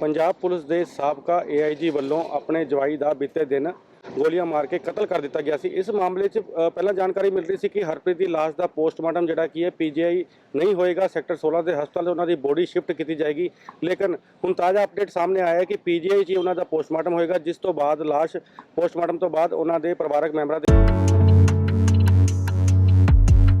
Punjab police ਦੇ ਸਾਬਕਾ AIG ਵੱਲੋਂ ਆਪਣੇ ਜਵਾਈ ਦਾ ਬੀਤੇ ਦਿਨ ਗੋਲੀਆਂ ਮਾਰ ਕੇ ਕਤਲ ਕਰ ਦਿੱਤਾ ਗਿਆ ਸੀ। ਇਸ ਮਾਮਲੇ 'ਚ ਪਹਿਲਾਂ ਜਾਣਕਾਰੀ ਮਿਲ ਰਹੀ ਸੀ ਕਿ ਹਰਪ੍ਰੀਤ ਦੀ ਲਾਸ਼ ਦਾ ਪੋਸਟਮਾਰਟਮ ਜਿਹੜਾ ਕੀ ਹੈ ਪੀਜੀਆਈ ਨਹੀਂ ਹੋਏਗਾ। ਸੈਕਟਰ 16 ਦੇ ਹਸਪਤਾਲ 'ਚ ਉਹਨਾਂ ਦੀ ਬੋਡੀ ਸ਼ਿਫਟ ਕੀਤੀ ਜਾਏਗੀ। ਲੇਕਿਨ ਹੁਣ ਤਾਜ਼ਾ ਅਪਡੇਟ ਸਾਹਮਣੇ ਆਇਆ ਹੈ ਕਿ ਪੀਜੀਆਈ 'ਚ ਹੀ ਉਹਨਾਂ ਦਾ ਪੋਸਟਮਾਰਟਮ ਹੋਏਗਾ, ਜਿਸ ਤੋਂ ਬਾਅਦ ਲਾਸ਼ ਪੋਸਟਮਾਰਟਮ ਤੋਂ ਬਾਅਦ ਉਹਨਾਂ ਦੇ ਪਰਿਵਾਰਕ ਮੈਂਬਰਾਂ ਦੇ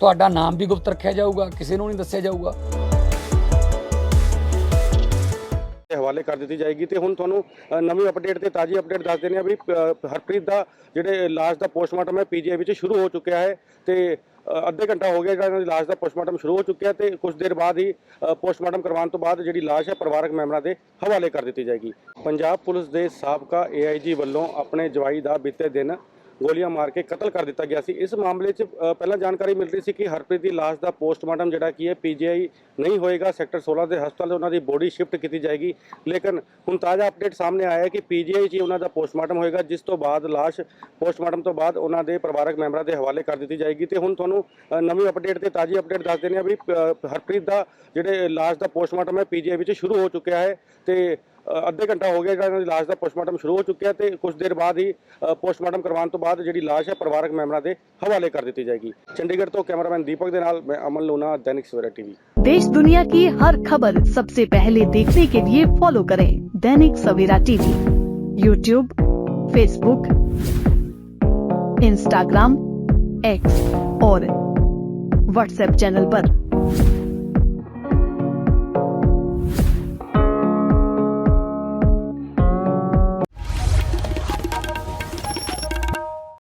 ਤੁਹਾਡਾ ਨਾਮ ਵੀ ਗੁਪਤ ਰੱਖਿਆ ਜਾਊਗਾ ਕਿਸੇ ਨੂੰ ਨਹੀਂ ਦੱਸਿਆ ਜਾਊਗਾ। ਦੇ ਹਵਾਲੇ ਕਰ ਦਿੱਤੀ ਜਾਏਗੀ ਤੇ ਹੁਣ ਤੁਹਾਨੂੰ ਅ, ਨਵੀਂ ਅਪਡੇਟ ਤੇ ਤਾਜ਼ੀ ਅਪਡੇਟ ਦੱਸ ਦਿੰਦੇ ਆ ਵੀ ਅ, ਹਰਪ੍ਰੀਤ ਦਾ ਜਿਹੜੇ ਲਾਸ਼ ਦਾ ਪੋਸਟਮਾਰਟਮ ਹੈ ਪੀਜੀਆਈ ਵਿੱਚ ਸ਼ੁਰੂ ਹੋ ਚੁੱਕਿਆ ਹੈ ਤੇ ਅ, ਅੱਧੇ ਘੰਟਾ ਹੋ ਗਿਆ ਜਿਹੜਾ ਇਹਨਾਂ ਦੀ ਲਾਸ਼ ਦਾ ਪੋਸਟਮਾਰਟਮ ਸ਼ੁਰੂ ਹੋ ਚੁੱਕਿਆ ਤੇ ਕੁਝ ਦੇਰ ਬਾਅਦ ਹੀ ਅ, ਪੋਸਟਮਾਰਟਮ ਕਰਵਾਉਣ ਤੋਂ ਬਾਅਦ ਜਿਹੜੀ ਲਾਸ਼ ਹੈ ਪਰਿਵਾਰਕ ਮੈਂਬਰਾਂ ਦੇ ਹਵਾਲੇ ਕਰ ਦਿੱਤੀ ਜਾਏਗੀ। ਪੰਜਾਬ ਪੁਲਿਸ ਦੇ ਸਾਬਕਾ ਏਆਈਜੀ ਵੱਲੋਂ ਆਪਣੇ ਜਵਾਈ ਦਾ ਬੀਤੇ ਦਿਨ ਗੋਲੀਆਂ ਮਾਰ ਕੇ ਕਤਲ ਕਰ ਦਿੱਤਾ ਗਿਆ ਸੀ। ਇਸ ਮਾਮਲੇ 'ਚ ਪਹਿਲਾਂ ਜਾਣਕਾਰੀ ਮਿਲ ਰਹੀ ਸੀ ਕਿ ਹਰਪ੍ਰੀਤ ਦੀ ਲਾਸ਼ ਦਾ ਪੋਸਟਮਾਰਟਮ ਜਿਹੜਾ ਕੀ ਹੈ ਪੀਜੀਆਈ ਨਹੀਂ ਹੋਏਗਾ। ਸੈਕਟਰ 16 ਦੇ ਹਸਪਤਾਲ 'ਚ ਉਹਨਾਂ ਦੀ ਬੋਡੀ ਸ਼ਿਫਟ ਕੀਤੀ ਜਾਏਗੀ। ਲੇਕਿਨ ਹੁਣ ਤਾਜ਼ਾ ਅਪਡੇਟ ਸਾਹਮਣੇ ਆਇਆ ਹੈ ਕਿ ਪੀਜੀਆਈ 'ਚ ਹੀ ਉਹਨਾਂ ਦਾ ਪੋਸਟਮਾਰਟਮ ਹੋਏਗਾ ਜਿਸ ਤੋਂ ਬਾਅਦ ਲਾਸ਼ ਪੋਸਟਮਾਰਟਮ ਤੋਂ ਬਾਅਦ ਉਹਨਾਂ ਦੇ ਪਰਿਵਾਰਕ ਮੈਂਬਰਾਂ ਦੇ ਹਵਾਲੇ ਕਰ ਦਿੱਤੀ ਜਾਏਗੀ। ਤੇ ਹੁਣ ਤੁਹਾਨੂੰ ਨਵੀਂ ਅਪਡੇਟ ਤੇ ਤਾਜ਼ੀ ਅਪਡੇਟ ਦੱਸ ਦਿੰਦੇ ਆ ਵੀ ਅ, ਹਰਪ੍ਰੀਤ ਦਾ ਜਿਹੜੇ ਲਾਸ਼ ਦਾ ਪੋਸਟਮਾਰਟਮ ਹੈ ਪੀਜੀਆਈ ਵਿੱਚ ਸ਼ੁਰੂ ਹੋ ਚੁੱਕਿਆ ਹੈ। ਤੇ ਅੱਧੇ ਘੰਟਾ ਹੋ ਗਿਆ ਜਿਹੜਾ ਇਹਨਾਂ ਦੀ ਲਾਸ਼ ਦਾ ਪੋਸਟਮਾਰਟਮ ਸ਼ੁਰੂ ਹੋ ਚੁੱਕਿਆ ਤੇ ਕੁਝ ਦੇਰ ਬਾਅਦ ਹੀ ਅ, ਪੋਸਟਮਾਰਟਮ ਕਰਵਾਉਣ ਤੋਂ ਬਾਅਦ ਜਿਹੜੀ ਲਾਸ਼ ਹੈ ਪਰਿਵਾਰਕ ਮੈਂਬਰਾਂ ਦੇ ਹਵਾਲੇ ਕਰ ਦਿੱਤੀ ਜਾਏਗੀ ਚੰਡੀਗੜ੍ਹ ਤੋਂ ਕੈਮਰਾਮੈਨ ਦੀਪਕ ਦੇ ਨਾਲ ਮੈਂ ਅਮਨ ਲੋਨਾ ਦੈਨਿਕ ਸਵੇਰਾ ਟੀਵੀ देश दुनिया की हर खबर सबसे पहले देखने के लिए फॉलो करें Dainik Savera TV YouTube Facebook Instagram X और व्हाट्सएप चैनल पर।